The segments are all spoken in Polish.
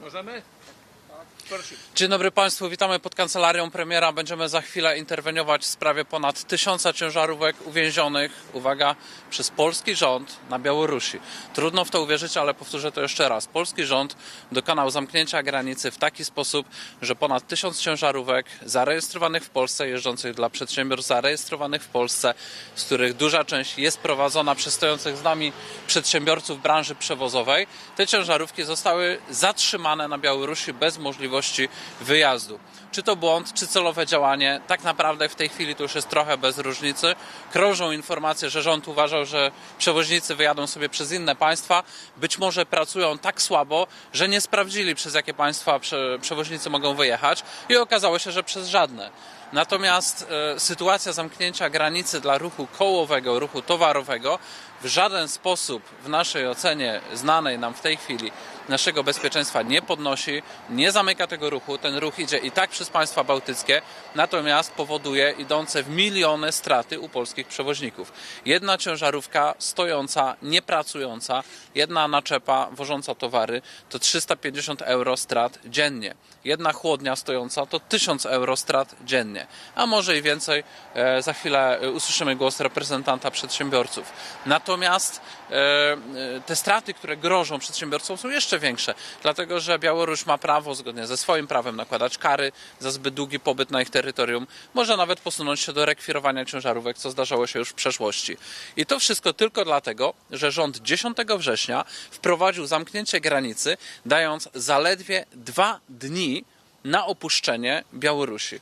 Możemy? Proszę. Dzień dobry Państwu, witamy pod kancelarią premiera. Będziemy za chwilę interweniować w sprawie ponad tysiąca ciężarówek uwięzionych, uwaga, przez polski rząd na Białorusi. Trudno w to uwierzyć, ale powtórzę to jeszcze raz. Polski rząd dokonał zamknięcia granicy w taki sposób, że ponad tysiąc ciężarówek zarejestrowanych w Polsce, jeżdżących dla przedsiębiorstw zarejestrowanych w Polsce, z których duża część jest prowadzona przez stojących z nami przedsiębiorców branży przewozowej, te ciężarówki zostały zatrzymane na Białorusi bez możliwości wyjazdu. Czy to błąd, czy celowe działanie, tak naprawdę w tej chwili to już jest trochę bez różnicy. Krążą informacje, że rząd uważał, że przewoźnicy wyjadą sobie przez inne państwa. Być może pracują tak słabo, że nie sprawdzili, przez jakie państwa prze, przewoźnicy mogą wyjechać i okazało się, że przez żadne. Natomiast e, sytuacja zamknięcia granicy dla ruchu kołowego, ruchu towarowego w żaden sposób w naszej ocenie znanej nam w tej chwili naszego bezpieczeństwa nie podnosi, nie zamyka tego ruchu. Ten ruch idzie i tak przez państwa bałtyckie, natomiast powoduje idące w miliony straty u polskich przewoźników. Jedna ciężarówka stojąca, niepracująca, jedna naczepa wożąca towary to 350 euro strat dziennie. Jedna chłodnia stojąca to 1000 euro strat dziennie, a może i więcej. E, Za chwilę e, usłyszymy głos reprezentanta przedsiębiorców. Natomiast e, e, te straty, które grożą przedsiębiorcom są jeszcze większe, dlatego że Białoruś ma prawo, zgodnie ze swoim prawem, nakładać kary za zbyt długi pobyt na ich terytorium. Może nawet posunąć się do rekwirowania ciężarówek, co zdarzało się już w przeszłości. I to wszystko tylko dlatego, że rząd 10 września wprowadził zamknięcie granicy, dając zaledwie dwa dni na opuszczenie Białorusi.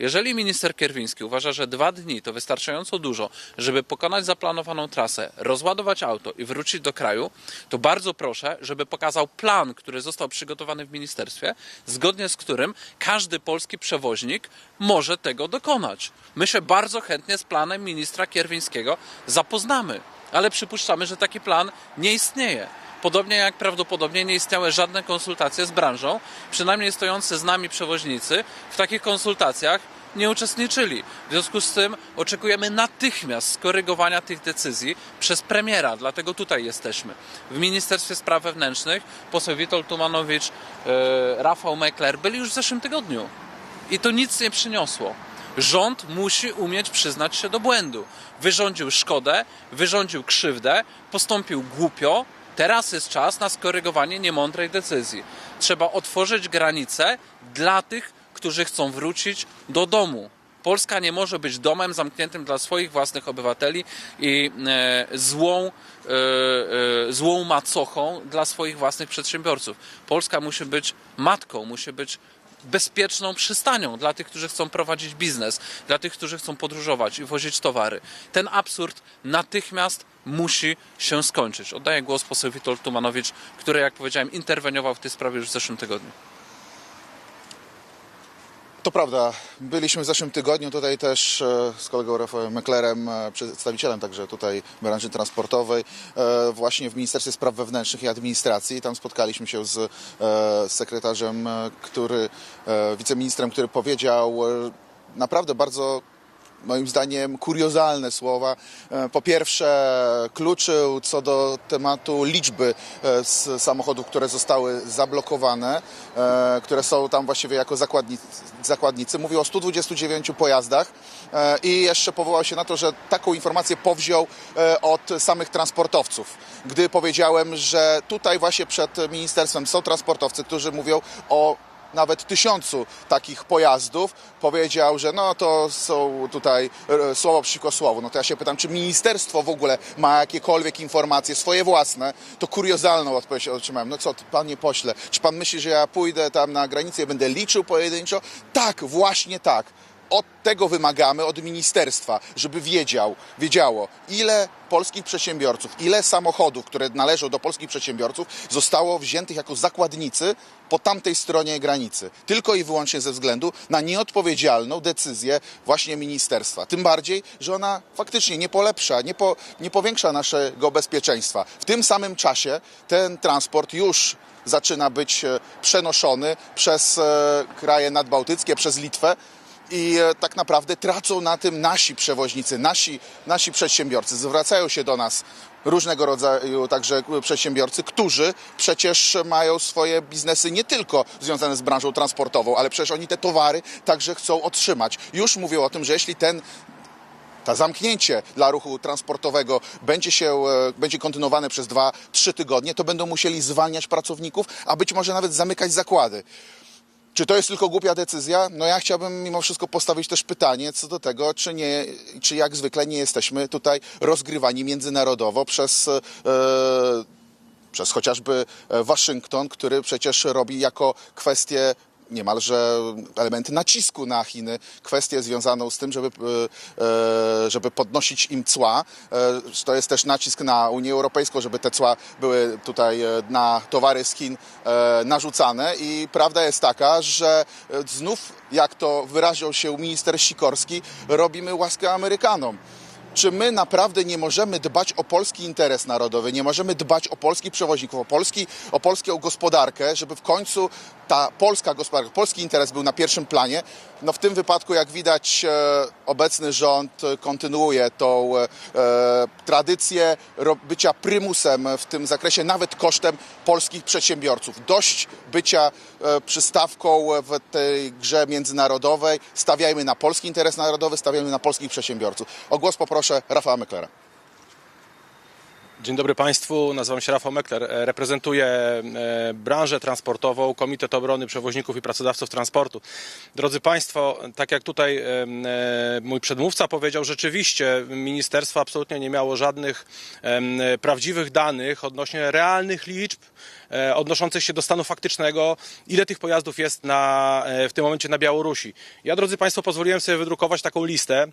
Jeżeli minister Kierwiński uważa, że dwa dni to wystarczająco dużo, żeby pokonać zaplanowaną trasę, rozładować auto i wrócić do kraju, to bardzo proszę, żeby pokazał plan, który został przygotowany w ministerstwie, zgodnie z którym każdy polski przewoźnik może tego dokonać. My się bardzo chętnie z planem ministra Kierwińskiego zapoznamy, ale przypuszczamy, że taki plan nie istnieje. Podobnie jak prawdopodobnie nie istniały żadne konsultacje z branżą, przynajmniej stojący z nami przewoźnicy w takich konsultacjach nie uczestniczyli. W związku z tym oczekujemy natychmiast skorygowania tych decyzji przez premiera, dlatego tutaj jesteśmy. W Ministerstwie Spraw Wewnętrznych poseł Witold Tumanowicz, e, Rafał Mekler byli już w zeszłym tygodniu i to nic nie przyniosło. Rząd musi umieć przyznać się do błędu. Wyrządził szkodę, wyrządził krzywdę, postąpił głupio. Teraz jest czas na skorygowanie niemądrej decyzji. Trzeba otworzyć granice dla tych, którzy chcą wrócić do domu. Polska nie może być domem zamkniętym dla swoich własnych obywateli i e, złą, e, e, złą macochą dla swoich własnych przedsiębiorców. Polska musi być matką, musi być bezpieczną przystanią dla tych, którzy chcą prowadzić biznes, dla tych, którzy chcą podróżować i wozić towary. Ten absurd natychmiast musi się skończyć. Oddaję głos poseł Witold Tumanowicz, który, jak powiedziałem, interweniował w tej sprawie już w zeszłym tygodniu. To prawda. Byliśmy w zeszłym tygodniu tutaj też e, z kolegą Rafałem Meklerem, e, przedstawicielem także tutaj branży transportowej, e, właśnie w Ministerstwie Spraw Wewnętrznych i Administracji. Tam spotkaliśmy się z, sekretarzem, który, wiceministrem, który powiedział naprawdę bardzo moim zdaniem kuriozalne słowa. E, Po pierwsze kluczył co do tematu liczby e, samochodów, które zostały zablokowane, e, które są tam właściwie jako zakładnicy. zakładnicy. Mówił o 129 pojazdach i jeszcze powołał się na to, że taką informację powziął od samych transportowców. Gdy powiedziałem, że tutaj właśnie przed ministerstwem są transportowcy, którzy mówią o nawet tysiącu takich pojazdów, powiedział, że no to są tutaj e, słowo przeciwko słowu. No to ja się pytam, czy ministerstwo w ogóle ma jakiekolwiek informacje swoje własne? To kuriozalną odpowiedź otrzymałem. No co, panie pośle, czy pan myśli, że ja pójdę tam na granicę i będę liczył pojedynczo? Tak, właśnie tak. Od tego wymagamy od ministerstwa, żeby wiedział, wiedziało, ile polskich przedsiębiorców, ile samochodów, które należą do polskich przedsiębiorców, zostało wziętych jako zakładnicy po tamtej stronie granicy. Tylko i wyłącznie ze względu na nieodpowiedzialną decyzję właśnie ministerstwa. Tym bardziej, że ona faktycznie nie polepsza, nie, po, nie powiększa naszego bezpieczeństwa. W tym samym czasie ten transport już zaczyna być e, przenoszony przez e, kraje nadbałtyckie, przez Litwę i e, tak naprawdę tracą na tym nasi przewoźnicy, nasi, nasi przedsiębiorcy. Zwracają się do nas różnego rodzaju także przedsiębiorcy, którzy przecież mają swoje biznesy nie tylko związane z branżą transportową, ale przecież oni te towary także chcą otrzymać. Już mówią o tym, że jeśli ten to zamknięcie dla ruchu transportowego będzie się e, będzie kontynuowane przez 2-3 tygodnie, to będą musieli zwalniać pracowników, a być może nawet zamykać zakłady. Czy to jest tylko głupia decyzja? No ja chciałbym mimo wszystko postawić też pytanie co do tego, czy, nie, czy jak zwykle nie jesteśmy tutaj rozgrywani międzynarodowo przez, e, przez chociażby e, Waszyngton, który przecież robi jako kwestię niemalże elementy nacisku na Chiny, kwestię związaną z tym, żeby, e, e, żeby podnosić im cła. E, To jest też nacisk na Unię Europejską, żeby te cła były tutaj na towary z Chin narzucane i prawda jest taka, że znów, jak to wyraził się minister Sikorski, robimy łaskę Amerykanom. Czy my naprawdę nie możemy dbać o polski interes narodowy, nie możemy dbać o polskich przewoźników, o, polski, o polską gospodarkę, żeby w końcu ta polska gospodarka, polski interes był na pierwszym planie? No w tym wypadku, jak widać, e, obecny rząd kontynuuje tą e, e, tradycję bycia prymusem w tym zakresie, nawet kosztem polskich przedsiębiorców. Dość bycia przystawką w tej grze międzynarodowej. Stawiajmy na polski interes narodowy, stawiajmy na polskich przedsiębiorców. O głos poproszę Rafała Meklera. Dzień dobry Państwu, nazywam się Rafał Mekler, e, reprezentuję e, branżę transportową, Komitet Obrony Przewoźników i Pracodawców Transportu. Drodzy Państwo, tak jak tutaj e, mój przedmówca powiedział, rzeczywiście ministerstwo absolutnie nie miało żadnych prawdziwych danych odnośnie realnych liczb odnoszących się do stanu faktycznego, ile tych pojazdów jest na, w tym momencie na Białorusi. Ja, drodzy Państwo, pozwoliłem sobie wydrukować taką listę.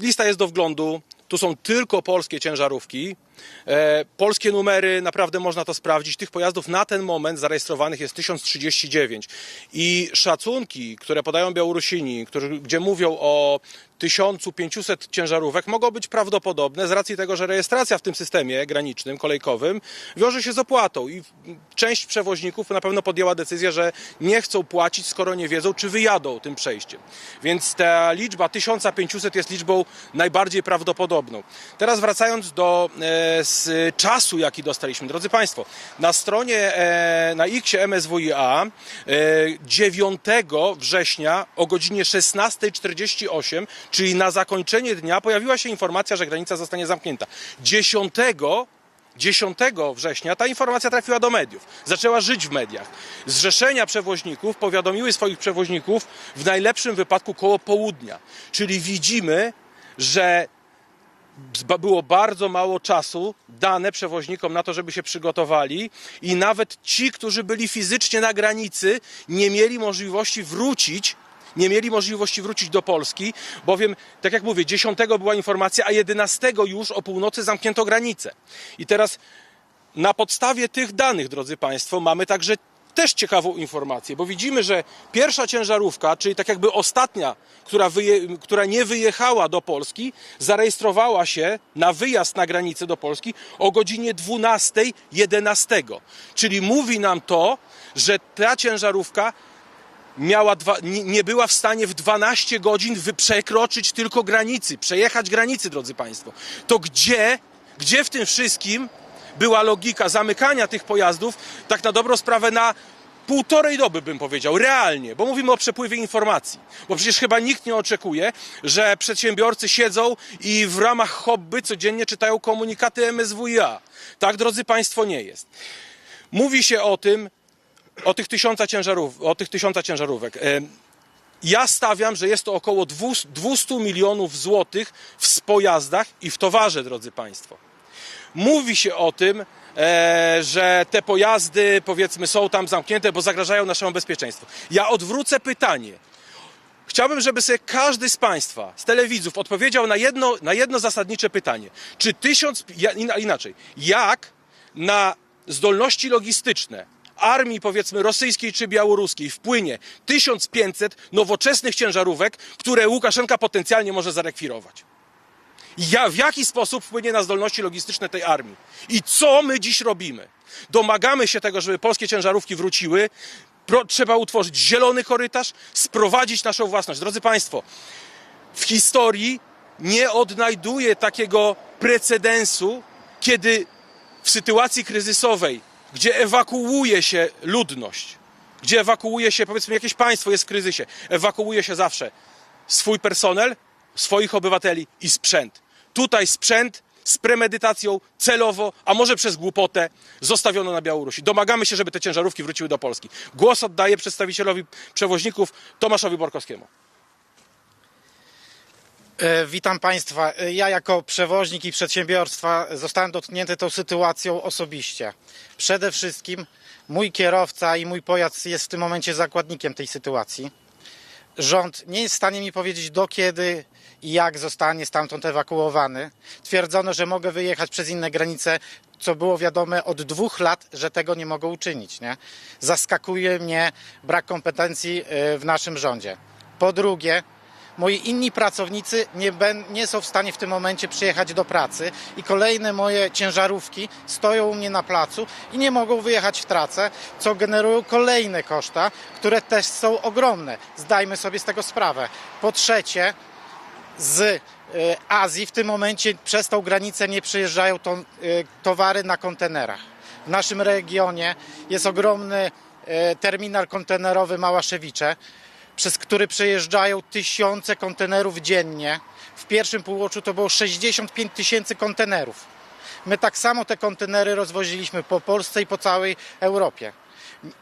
Lista jest do wglądu. Tu są tylko polskie ciężarówki. E, polskie numery, naprawdę można to sprawdzić. Tych pojazdów na ten moment zarejestrowanych jest 1039. I szacunki, które podają Białorusini, którzy, gdzie mówią o 1500 ciężarówek, mogą być prawdopodobne z racji tego, że rejestracja w tym systemie granicznym, kolejkowym wiąże się z opłatą. I część przewoźników na pewno podjęła decyzję, że nie chcą płacić, skoro nie wiedzą, czy wyjadą tym przejściem. Więc ta liczba 1500 jest liczbą najbardziej prawdopodobną. Teraz wracając do e, z czasu, jaki dostaliśmy. Drodzy Państwo, na stronie, e, na X MSWiA e, 9 września o godzinie 16.48, czyli na zakończenie dnia, pojawiła się informacja, że granica zostanie zamknięta. 10 10 września ta informacja trafiła do mediów. Zaczęła żyć w mediach. Zrzeszenia przewoźników powiadomiły swoich przewoźników w najlepszym wypadku koło południa. Czyli widzimy, że było bardzo mało czasu dane przewoźnikom na to, żeby się przygotowali i nawet ci, którzy byli fizycznie na granicy, nie mieli możliwości wrócić nie mieli możliwości wrócić do Polski, bowiem, tak jak mówię, 10 była informacja, a 11 już o północy zamknięto granicę. I teraz na podstawie tych danych, drodzy Państwo, mamy także też ciekawą informację, bo widzimy, że pierwsza ciężarówka, czyli tak jakby ostatnia, która, wyje, która nie wyjechała do Polski, zarejestrowała się na wyjazd na granicę do Polski o godzinie 12.11. Czyli mówi nam to, że ta ciężarówka miała dwa, nie, była w stanie w 12 godzin przekroczyć tylko granicy, przejechać granicy, drodzy Państwo. To gdzie, gdzie w tym wszystkim była logika zamykania tych pojazdów, tak na dobrą sprawę na półtorej doby bym powiedział, realnie, bo mówimy o przepływie informacji. Bo przecież chyba nikt nie oczekuje, że przedsiębiorcy siedzą i w ramach hobby codziennie czytają komunikaty MSWiA. Tak, drodzy Państwo, nie jest. Mówi się o tym, o tych tysiąca, ciężarów, o tych tysiąca ciężarówek. Ja stawiam, że jest to około 200 200 milionów złotych w pojazdach i w towarze, drodzy Państwo. Mówi się o tym, e, że te pojazdy, powiedzmy, są tam zamknięte, bo zagrażają naszemu bezpieczeństwu. Ja odwrócę pytanie. Chciałbym, żeby sobie każdy z Państwa, z telewidzów, odpowiedział na jedno, na jedno zasadnicze pytanie. Czy tysiąc, inaczej, jak na zdolności logistyczne armii, powiedzmy, rosyjskiej czy białoruskiej wpłynie 1500 nowoczesnych ciężarówek, które Łukaszenka potencjalnie może zarekwirować? Ja, w jaki sposób wpłynie na zdolności logistyczne tej armii? I co my dziś robimy? Domagamy się tego, żeby polskie ciężarówki wróciły. Pro, trzeba utworzyć zielony korytarz, sprowadzić naszą własność. Drodzy Państwo, w historii nie odnajduję takiego precedensu, kiedy w sytuacji kryzysowej, gdzie ewakuuje się ludność, gdzie ewakuuje się, powiedzmy, jakieś państwo jest w kryzysie, ewakuuje się zawsze swój personel, swoich obywateli i sprzęt. Tutaj sprzęt z premedytacją, celowo, a może przez głupotę, zostawiono na Białorusi. Domagamy się, żeby te ciężarówki wróciły do Polski. Głos oddaję przedstawicielowi przewoźników Tomaszowi Borkowskiemu. E, Witam Państwa. E, Ja jako przewoźnik i przedsiębiorstwa zostałem dotknięty tą sytuacją osobiście. Przede wszystkim mój kierowca i mój pojazd jest w tym momencie zakładnikiem tej sytuacji. Rząd nie jest w stanie mi powiedzieć do kiedy i jak zostanie stamtąd ewakuowany. Twierdzono, że mogę wyjechać przez inne granice, co było wiadome od dwóch lat, że tego nie mogą uczynić. Nie? Zaskakuje mnie brak kompetencji e, w naszym rządzie. Po drugie, moi inni pracownicy nie, ben, nie są w stanie w tym momencie przyjechać do pracy i kolejne moje ciężarówki stoją u mnie na placu i nie mogą wyjechać w tracę, co generują kolejne koszta, które też są ogromne. Zdajmy sobie z tego sprawę. Po trzecie, z e, Azji w tym momencie przez tą granicę nie przyjeżdżają to, e, towary na kontenerach. W naszym regionie jest ogromny e, terminal kontenerowy Małaszewicze, przez który przejeżdżają tysiące kontenerów dziennie. W pierwszym półroczu to było 65 tysięcy kontenerów. My tak samo te kontenery rozwoziliśmy po Polsce i po całej Europie.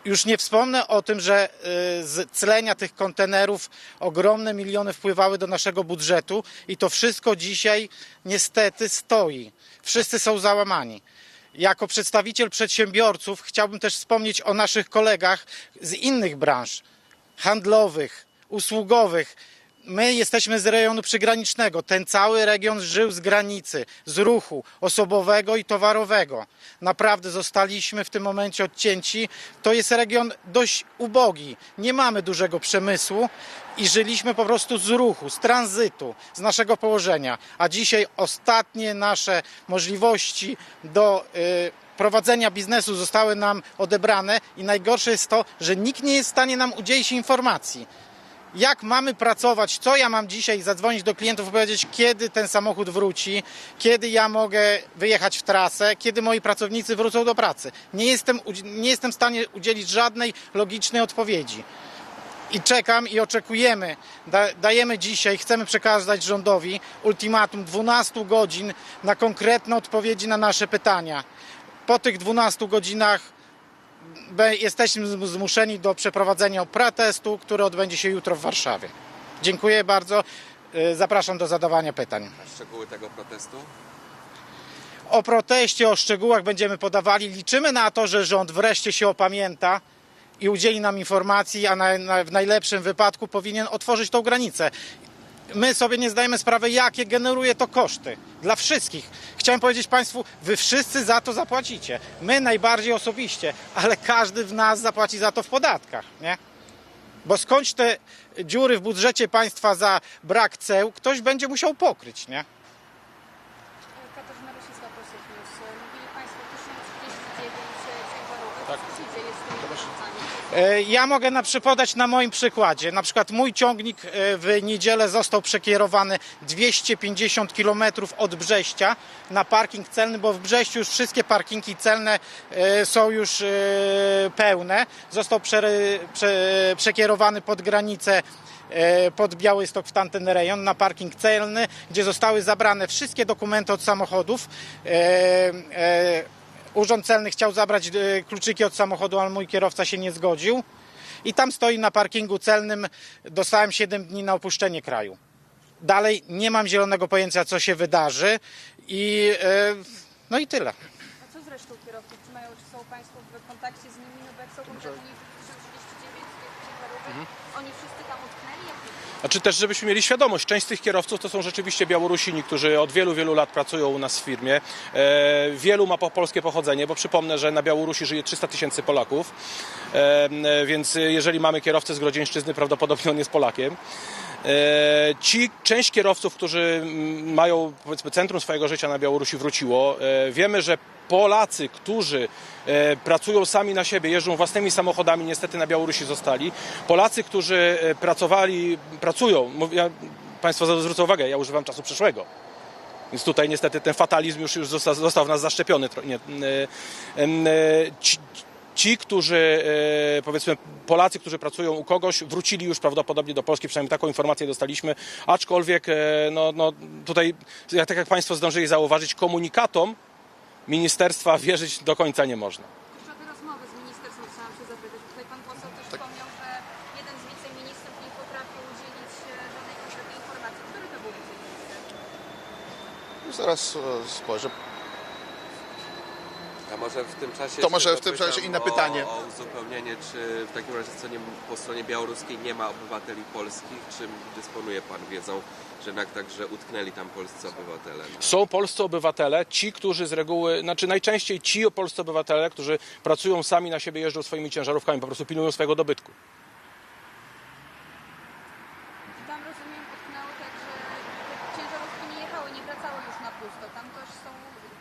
Już nie wspomnę o tym, że y, z clenia tych kontenerów ogromne miliony wpływały do naszego budżetu i to wszystko dzisiaj niestety stoi. Wszyscy są załamani. Jako przedstawiciel przedsiębiorców chciałbym też wspomnieć o naszych kolegach z innych branż handlowych, usługowych. My jesteśmy z rejonu przygranicznego. Ten cały region żył z granicy, z ruchu osobowego i towarowego. Naprawdę zostaliśmy w tym momencie odcięci. To jest region dość ubogi. Nie mamy dużego przemysłu i żyliśmy po prostu z ruchu, z tranzytu, z naszego położenia. A dzisiaj ostatnie nasze możliwości do y, prowadzenia biznesu zostały nam odebrane i najgorsze jest to, że nikt nie jest w stanie nam udzielić informacji. Jak mamy pracować? Co ja mam dzisiaj zadzwonić do klientów powiedzieć, kiedy ten samochód wróci, kiedy ja mogę wyjechać w trasę, kiedy moi pracownicy wrócą do pracy? Nie jestem, nie jestem w stanie udzielić żadnej logicznej odpowiedzi. I czekam i oczekujemy. Da, dajemy dzisiaj, chcemy przekazać rządowi ultimatum 12 godzin na konkretne odpowiedzi na nasze pytania. Po tych 12 godzinach jesteśmy zm- zmuszeni do przeprowadzenia protestu, który odbędzie się jutro w Warszawie. Dziękuję bardzo. Y, Zapraszam do zadawania pytań. szczegóły tego protestu? O proteście, o szczegółach będziemy podawali. Liczymy na to, że rząd wreszcie się opamięta i udzieli nam informacji, a na, na, w najlepszym wypadku powinien otworzyć tą granicę. My sobie nie zdajemy sprawy, jakie generuje to koszty dla wszystkich. Chciałem powiedzieć Państwu, Wy wszyscy za to zapłacicie. My najbardziej osobiście, ale każdy w nas zapłaci za to w podatkach, nie? Bo skądś te dziury w budżecie państwa za brak ceł ktoś będzie musiał pokryć, nie? Katarzyna Rosicka, Polsat News. Mówili Państwo 1039 ciężarówek. Tak. Co się dzieje z tymi wyrzucami? E, Ja mogę na podać na moim przykładzie. Na przykład mój ciągnik e, w niedzielę został przekierowany 250 km od Brześcia na parking celny, bo w Brześciu już wszystkie parkingi celne e, są już e, pełne. Został prze, prze, przekierowany pod granicę e, pod Białystok w tamten rejon na parking celny, gdzie zostały zabrane wszystkie dokumenty od samochodów. Urząd Celny chciał zabrać e, kluczyki od samochodu, ale mój kierowca się nie zgodził. I tam stoi na parkingu celnym. Dostałem 7 dni na opuszczenie kraju. Dalej nie mam zielonego pojęcia, co się wydarzy. I e, no i tyle. A co z resztą kierowców? Czy, mają, czy są Państwo w kontakcie z nimi? No bo jak są konkretni 1039 tych ciężarówek, oni wszyscy tam utknęli? Jak to Znaczy też, żebyśmy mieli świadomość, część z tych kierowców to są rzeczywiście Białorusini, którzy od wielu, wielu lat pracują u nas w firmie. E, wielu ma po polskie pochodzenie, bo przypomnę, że na Białorusi żyje 300 tysięcy Polaków, e, e, więc jeżeli mamy kierowcę z Grodzieńszczyzny, prawdopodobnie on jest Polakiem. E, Ci, część kierowców, którzy mają powiedzmy centrum swojego życia na Białorusi wróciło. E, Wiemy, że Polacy, którzy e, pracują sami na siebie, jeżdżą własnymi samochodami, niestety na Białorusi zostali. Polacy, którzy pracowali, pracują, ja, Państwo zwrócą uwagę, ja używam czasu przyszłego. Więc tutaj niestety ten fatalizm już, już został, został w nas zaszczepiony. ci, ci, którzy, y, powiedzmy, Polacy, którzy pracują u kogoś, wrócili już prawdopodobnie do Polski, przynajmniej taką informację dostaliśmy, aczkolwiek y, no, no, tutaj, jak- tak jak Państwo zdążyli zauważyć, komunikatom ministerstwa wierzyć do końca nie można. Jeszcze o te rozmowy z ministerstwem chciałam się zapytać. Tutaj pan poseł też wspomniał, że jeden z wiceministrów nie potrafił udzielić e, żadnej konkretnej informacji. Który to był wiceminister? Zaraz e, spojrzę. A może w tym czasie. To może w tym czasie inne o, pytanie. O uzupełnienie, czy w takim razie co nie, po stronie białoruskiej nie ma obywateli polskich? Czym dysponuje Pan wiedzą, że jednak także utknęli tam polscy obywatele? Są polscy obywatele, ci, którzy z reguły, znaczy najczęściej ci polscy obywatele, którzy pracują sami na siebie, jeżdżą swoimi ciężarówkami, po prostu pilnują swojego dobytku. I tam rozumiem utknęły tak, że te ciężarówki nie jechały, nie wracały już na pusto. Tam też są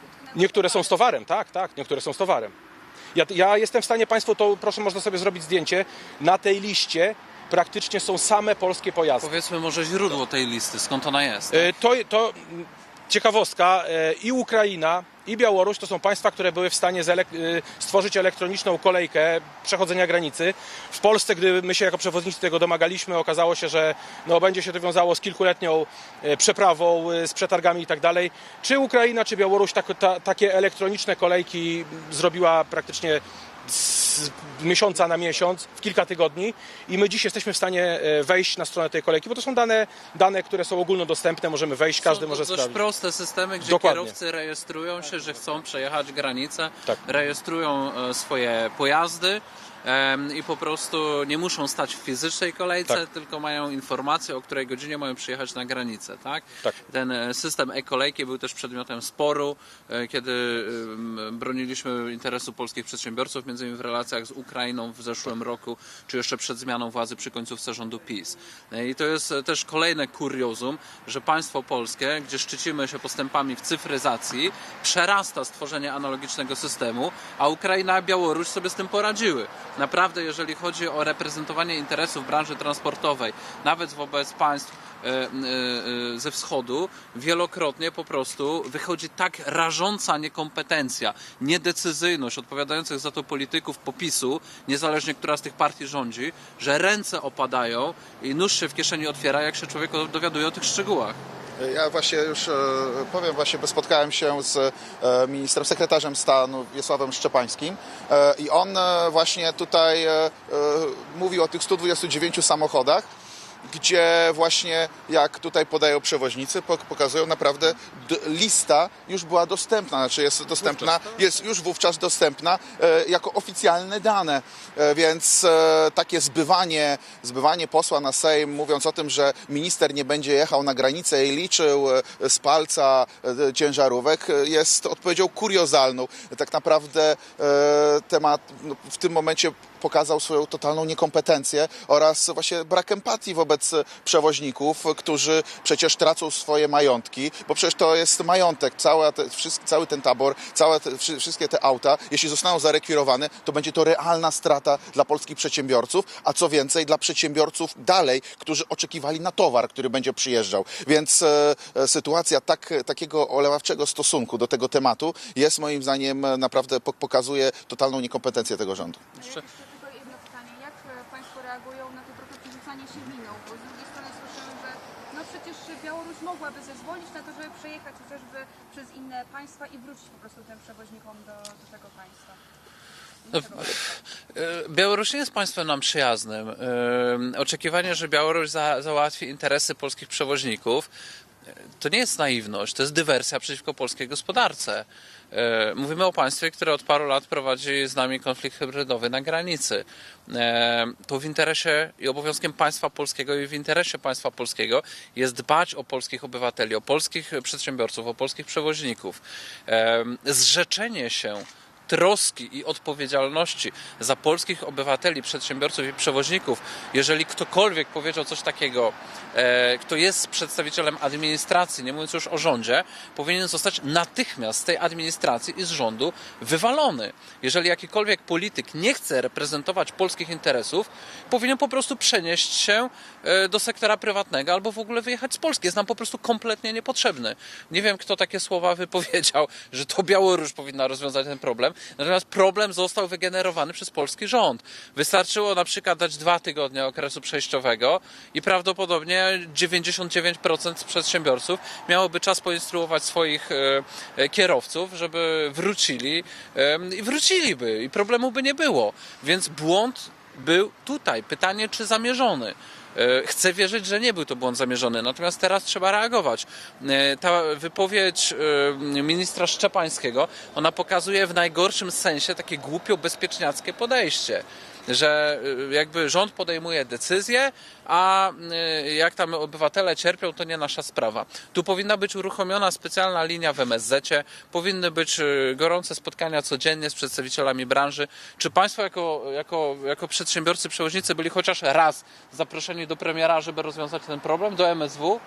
utknęły Niektóre są z towarem, tak, tak, niektóre są z towarem. Ja, ja jestem w stanie Państwu, to proszę, można sobie zrobić zdjęcie, na tej liście praktycznie są same polskie pojazdy. Powiedzmy może źródło tej listy, skąd ona jest. E, To, to mm, ciekawostka, e, i Ukraina, i Białoruś to są państwa, które były w stanie e, stworzyć elektroniczną kolejkę przechodzenia granicy. W Polsce, gdy my się jako przewodnicy tego domagaliśmy, okazało się, że no, będzie się to wiązało z kilkuletnią e, przeprawą, e, z przetargami i tak dalej. Czy Ukraina, czy Białoruś tak, ta, takie elektroniczne kolejki zrobiła praktycznie z miesiąca na miesiąc, w kilka tygodni i my dziś jesteśmy w stanie e, wejść na stronę tej kolejki, bo to są dane, dane które są ogólnodostępne, możemy wejść, każdy Są to może dość sprawdzić. proste systemy, gdzie Dokładnie. kierowcy rejestrują się, że chcą przejechać granicę, Tak. rejestrują e, swoje pojazdy i po prostu nie muszą stać w fizycznej kolejce, Tak. tylko mają informację, o której godzinie mają przyjechać na granicę. Tak? Tak. Ten e, system e-kolejki był też przedmiotem sporu, e, kiedy broniliśmy interesu polskich przedsiębiorców, między innymi w relacjach z Ukrainą w zeszłym roku, czy jeszcze przed zmianą władzy przy końcówce rządu PiS. E, I to jest też kolejne kuriozum, że państwo polskie, gdzie szczycimy się postępami w cyfryzacji, przerasta stworzenie analogicznego systemu, a Ukraina i Białoruś sobie z tym poradziły. Naprawdę, jeżeli chodzi o reprezentowanie interesów branży transportowej, nawet wobec państw ze wschodu, wielokrotnie po prostu wychodzi tak rażąca niekompetencja, niedecyzyjność odpowiadających za to polityków popisu, niezależnie która z tych partii rządzi, że ręce opadają i nóż się w kieszeni otwiera, jak się człowiek dowiaduje o tych szczegółach. Ja właśnie już e, powiem, właśnie bo spotkałem się z e, ministrem, sekretarzem stanu Wiesławem Szczepańskim e, i on e, właśnie tutaj e, e, mówił o tych 129 samochodach, gdzie właśnie, jak tutaj podają przewoźnicy, pok- pokazują naprawdę lista już była dostępna, znaczy jest dostępna, jest już wówczas dostępna e, jako oficjalne dane, e, więc e, takie zbywanie, zbywanie posła na Sejm, mówiąc o tym, że minister nie będzie jechał na granicę i liczył z palca ciężarówek, jest odpowiedzią kuriozalną. Tak naprawdę temat no, w tym momencie pokazał swoją totalną niekompetencję oraz właśnie brak empatii wobec przewoźników, którzy przecież tracą swoje majątki, bo przecież to jest majątek, wszys- cały ten tabor, całe te, wszy- wszystkie te auta, jeśli zostaną zarekwirowane, to będzie to realna strata dla polskich przedsiębiorców, a co więcej dla przedsiębiorców dalej, którzy oczekiwali na towar, który będzie przyjeżdżał. Więc e, e, sytuacja tak, takiego olewawczego stosunku do tego tematu jest moim zdaniem naprawdę po- pokazuje totalną niekompetencję tego rządu. Jeszcze tylko jedno pytanie. Jak e, Państwo reagują na to trochę przerzucanie się winą? Bo z drugiej strony słyszymy, że no przecież Białoruś mogłaby zezwolić na to, żeby przejechać chociażby przez inne państwa i wrócić po prostu tym przewoźnikom do, do tego państwa. Dlaczego? E, Białoruś nie jest państwem nam przyjaznym. E, Oczekiwanie, że Białoruś za, załatwi interesy polskich przewoźników, to nie jest naiwność, to jest dywersja przeciwko polskiej gospodarce. E, Mówimy o państwie, które od paru lat prowadzi z nami konflikt hybrydowy na granicy. E, To w interesie i obowiązkiem państwa polskiego i w interesie państwa polskiego jest dbać o polskich obywateli, o polskich przedsiębiorców, o polskich przewoźników. E, Zrzeczenie się troski i odpowiedzialności za polskich obywateli, przedsiębiorców i przewoźników, jeżeli ktokolwiek powiedział coś takiego kto jest przedstawicielem administracji, nie mówiąc już o rządzie, powinien zostać natychmiast z tej administracji i z rządu wywalony. Jeżeli jakikolwiek polityk nie chce reprezentować polskich interesów, powinien po prostu przenieść się e, do sektora prywatnego albo w ogóle wyjechać z Polski. Jest nam po prostu kompletnie niepotrzebny. Nie wiem, kto takie słowa wypowiedział, że to Białoruś powinna rozwiązać ten problem. Natomiast problem został wygenerowany przez polski rząd. Wystarczyło na przykład dać dwa tygodnie okresu przejściowego i prawdopodobnie 99% przedsiębiorców miałoby czas poinstruować swoich e, e, kierowców, żeby wrócili e, i wróciliby i problemu by nie było. Więc błąd był tutaj. Pytanie, czy zamierzony. Chcę wierzyć, że nie był to błąd zamierzony, natomiast teraz trzeba reagować. Ta wypowiedź ministra Szczepańskiego, ona pokazuje w najgorszym sensie takie głupio bezpieczniackie podejście, że e, jakby rząd podejmuje decyzję, a e, jak tam obywatele cierpią, to nie nasza sprawa. Tu powinna być uruchomiona specjalna linia w MSZ-cie, powinny być e, gorące spotkania codziennie z przedstawicielami branży. Czy Państwo jako, jako, jako przedsiębiorcy, przewoźnicy byli chociaż raz zaproszeni do premiera, żeby rozwiązać ten problem, do MSW?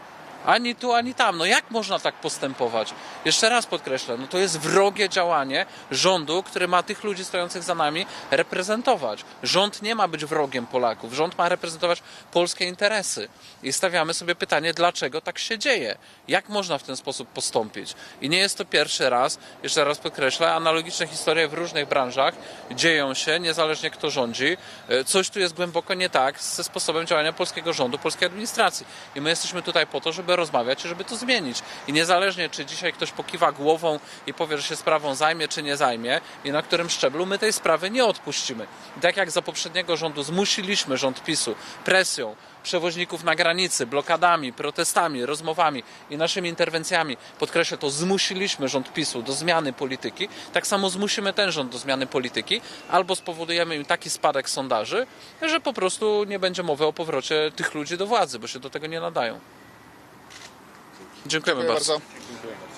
Ani tu, ani tam. No jak można tak postępować? Jeszcze raz podkreślę, no to jest wrogie działanie rządu, który ma tych ludzi stojących za nami reprezentować. Rząd nie ma być wrogiem Polaków. Rząd ma reprezentować polskie interesy. I stawiamy sobie pytanie, dlaczego tak się dzieje? Jak można w ten sposób postąpić? I nie jest to pierwszy raz, jeszcze raz podkreślę, analogiczne historie w różnych branżach dzieją się, niezależnie kto rządzi. E, Coś tu jest głęboko nie tak ze sposobem działania polskiego rządu, polskiej administracji. I my jesteśmy tutaj po to, żeby rozmawiać i żeby to zmienić. I niezależnie, czy dzisiaj ktoś pokiwa głową i powie, że się sprawą zajmie, czy nie zajmie, i na którym szczeblu my tej sprawy nie odpuścimy. I tak jak za poprzedniego rządu zmusiliśmy rząd PiSu presją, przewoźników na granicy, blokadami, protestami, rozmowami i naszymi interwencjami, podkreślę to, zmusiliśmy rząd PiSu do zmiany polityki, tak samo zmusimy ten rząd do zmiany polityki, albo spowodujemy im taki spadek sondaży, że po prostu nie będzie mowy o powrocie tych ludzi do władzy, bo się do tego nie nadają. Dziękujemy Dziękuję bardzo. bardzo.